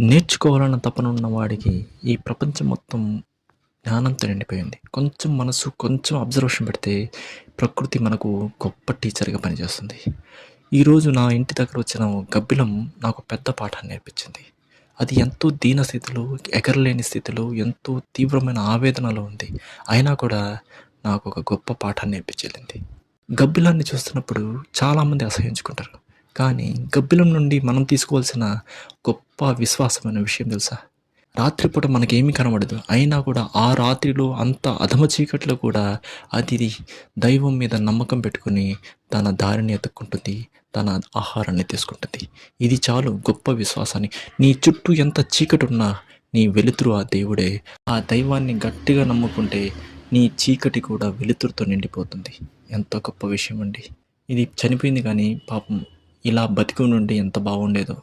నేర్చుకోవాలన్న తపన ఉన్నవాడికి ఈ ప్రపంచం మొత్తం జ్ఞానంతో నిండిపోయింది. కొంచెం మనసు కొంచెం అబ్జర్వేషన్ పెడితే ప్రకృతి మనకు గొప్ప టీచర్గా పనిచేస్తుంది. ఈరోజు నా ఇంటి దగ్గర వచ్చిన గబ్బిలం నాకు పెద్ద పాఠాన్ని నేర్పించింది. అది ఎంతో దీన స్థితిలో ఎగరలేని స్థితిలో ఎంతో తీవ్రమైన ఆవేదనలో ఉంది. అయినా కూడా నాకు ఒక గొప్ప పాఠాన్ని నేర్పించెళ్ళింది. గబ్బిలాన్ని చూస్తున్నప్పుడు చాలామంది అసహించుకుంటారు కానీ గబ్బిలం నుండి మనం తీసుకోవాల్సిన గొప్ప విశ్వాసమైన విషయం తెలుసా? రాత్రిపూట మనకేమీ కనబడదు. అయినా కూడా ఆ రాత్రిలో అంత అధమ చీకట్లో కూడా అది దైవం మీద నమ్మకం పెట్టుకుని తన దారిని ఎత్తుక్కుంటుంది తన ఆహారాన్ని తీసుకుంటుంది. ఇది చాలు గొప్ప విశ్వాసాన్ని. నీ చుట్టూ ఎంత చీకటి ఉన్నా నీ వెలుతురు ఆ దేవుడే. ఆ దైవాన్ని గట్టిగా నమ్ముకుంటే నీ చీకటి కూడా వెలుతురుతో నిండిపోతుంది. ఎంత గొప్ప విషయం అండి. ఇది చనిపోయింది కానీ పాపం ఇలా బతికి నుండి ఎంత బాగుండేదో.